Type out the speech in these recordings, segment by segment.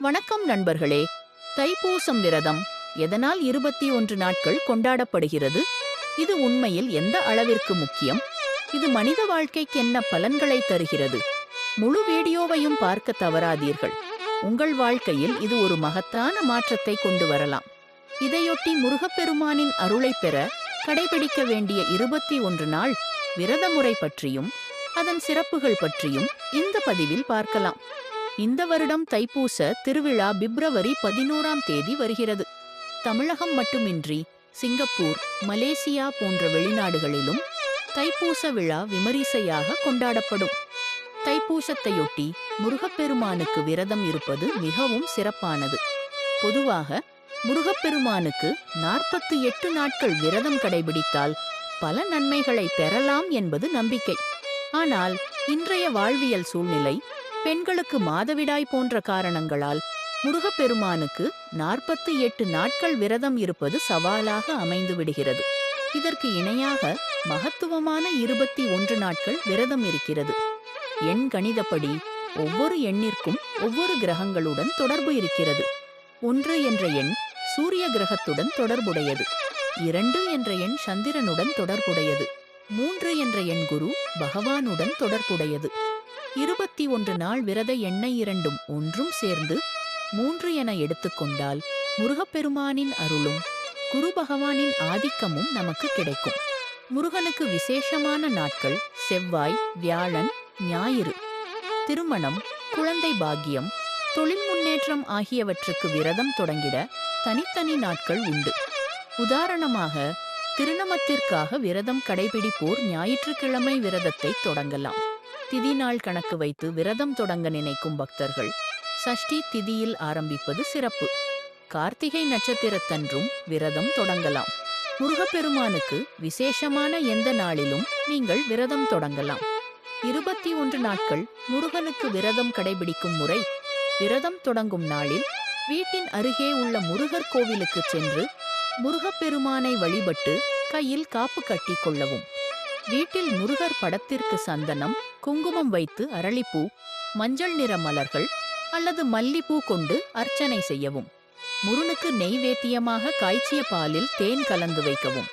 வணக்கம் நண்பர்களே. தைப்பூசம் விரதம் எதனால் இருபத்தி ஒன்று நாட்கள் கொண்டாடப்படுகிறது? இது உண்மையில் எந்த அளவிற்கு முக்கியம்? இது மனித வாழ்க்கைக்கு என்ன பலன்களை தருகிறது? முழு வீடியோவையும் பார்க்க தவறாதீர்கள். உங்கள் வாழ்க்கையில் இது ஒரு மகத்தான மாற்றத்தை கொண்டு வரலாம். இதையொட்டி முருகப்பெருமானின் அருளை பெற கடைபிடிக்க வேண்டிய இருபத்தி ஒன்று நாள் விரத முறை பற்றியும் அதன் சிறப்புகள் பற்றியும் இந்த பதிவில் பார்க்கலாம். இந்த வருடம் தைப்பூச திருவிழா பிப்ரவரி பதினோராம் தேதி வருகிறது. தமிழகம் மட்டுமின்றி சிங்கப்பூர் மலேசியா போன்ற வெளிநாடுகளிலும் தைப்பூச விழா விமரிசையாக கொண்டாடப்படும். தைப்பூசத்தையொட்டி முருகப்பெருமானுக்கு விரதம் இருப்பது மிகவும் சிறப்பானது. பொதுவாக முருகப்பெருமானுக்கு நாற்பத்து எட்டு நாட்கள் விரதம் கடைபிடித்தால் பல நன்மைகளை பெறலாம் என்பது நம்பிக்கை. ஆனால் இன்றைய வாழ்வியல் சூழ்நிலை பெண்களுக்கு மாதவிடாய் போன்ற காரணங்களால் முருகப்பெருமானுக்கு நாற்பத்தி எட்டு நாட்கள் விரதம் இருப்பது சவாலாக அமைந்து விடுகிறது இதற்கு இணையாக மகத்துவமான இருபத்தி ஒன்று நாட்கள் விரதம் இருக்கிறது. எண் கணிதப்படி ஒவ்வொரு எண்ணிற்கும் ஒவ்வொரு கிரகங்களுடன் தொடர்பு இருக்கிறது. ஒன்று என்ற எண் சூரிய கிரகத்துடன் தொடர்புடையது. இரண்டு என்ற எண் சந்திரனுடன் தொடர்புடையது. மூன்று என்ற எண் குரு பகவானுடன் தொடர்புடையது. இருபத்தி ஒன்று நாள் விரத எண்ணெய் இரண்டும் ஒன்றும் சேர்ந்து மூன்று என எடுத்துக்கொண்டால் முருகப்பெருமானின் அருளும் குரு பகவானின் ஆதிக்கமும் நமக்கு கிடைக்கும். முருகனுக்கு விசேஷமான நாட்கள் செவ்வாய் வியாழன் ஞாயிறு. திருமணம் குழந்தை பாக்கியம் தொழில் முன்னேற்றம் ஆகியவற்றுக்கு விரதம் தொடங்கிட தனித்தனி நாட்கள் உண்டு. உதாரணமாக திருநமத்திற்காக விரதம் கடைபிடிப்போர் ஞாயிற்றுக்கிழமை விரதத்தை தொடங்கலாம். திதி நாள் கணக்கு வைத்து விரதம் தொடங்க நினைக்கும் பக்தர்கள் சஷ்டி திதியில் ஆரம்பிப்பது சிறப்பு. கார்த்திகை நட்சத்திரத்தன்றும் விரதம் தொடங்கலாம். முருகப்பெருமானுக்கு விசேஷமான எந்த நாளிலும் நீங்கள் விரதம் தொடங்கலாம். இருபத்தி ஒன்று நாட்கள் முருகனுக்கு விரதம் கடைபிடிக்கும் முறை விரதம் தொடங்கும் நாளில் வீட்டின் அருகே உள்ள முருகர் கோவிலுக்கு சென்று முருகப்பெருமானை வழிபட்டு கையில் காப்பு கட்டிக் கொள்ளவும். வீட்டில் முருகர் படத்திற்கு சந்தனம் குங்குமம் வைத்து அரளிப்பூ மஞ்சள் நிற மலர்கள் அல்லது மல்லிப்பூ கொண்டு அர்ச்சனை செய்யவும். முருனுக்கு நெய்வேத்தியமாக காய்ச்சிய பாலில் தேன் கலந்து வைக்கவும்.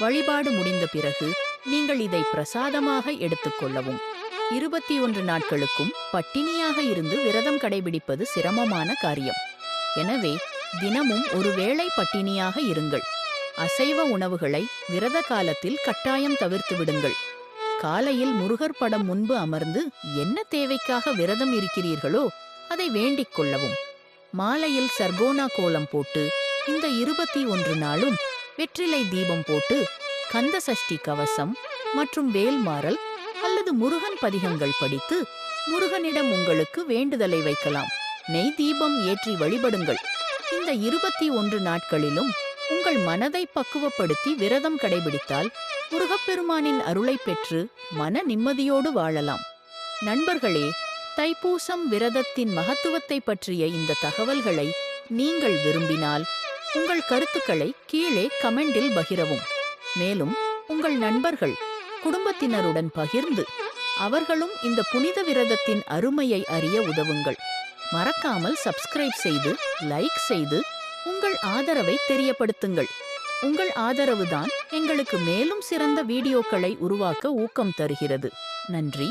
வழிபாடு முடிந்த பிறகு நீங்கள் இதை பிரசாதமாக எடுத்துக்கொள்ளவும் இருபத்தி ஒன்று நாட்களுக்கும் பட்டினியாக இருந்து விரதம் கடைபிடிப்பது சிரமமான காரியம். எனவே தினமும் ஒரு வேளை பட்டினியாக இருங்கள். அசைவ உணவுகளை விரத காலத்தில் கட்டாயம் தவிர்த்து விடுங்கள். காலையில் முருகர் படம் முன்பு அமர்ந்து என்ன தேவைக்காக விரதம் இருக்கிறீர்களோ அதை வேண்டிக் கொள்ளவும். மாலையில் சர்கோனா கோலம் போட்டு இந்த இருபத்தி ஒன்று நாளும் வெற்றிலை தீபம் போட்டு கந்த சஷ்டி கவசம் மற்றும் வேல்மாறல் அல்லது முருகன் பதிகங்கள் படித்து முருகனிடம் உங்களுக்கு வேண்டுதலை வைக்கலாம். நெய் தீபம் ஏற்றி வழிபடுங்கள். இந்த இருபத்தி ஒன்று நாட்களிலும் உங்கள் மனதை பக்குவப்படுத்தி விரதம் கடைபிடித்தால் முருகப்பெருமானின் அருளை பெற்று மன நிம்மதியோடு வாழலாம். நண்பர்களே தைப்பூசம் விரதத்தின் மகத்துவத்தை பற்றிய இந்த தகவல்களை நீங்கள் விரும்பினால் உங்கள் கருத்துக்களை கீழே கமெண்டில் பகிரவும். மேலும் உங்கள் நண்பர்கள் குடும்பத்தினருடன் பகிர்ந்து அவர்களும் இந்த புனித விரதத்தின் அருமையை அறிய உதவுங்கள். மறக்காமல் சப்ஸ்கிரைப் செய்து லைக் செய்து உங்கள் ஆதரவை தெரியப்படுத்துங்கள். உங்கள் ஆதரவுதான் எங்களுக்கு மேலும் சிறந்த வீடியோக்களை உருவாக்க ஊக்கம் தருகிறது. நன்றி.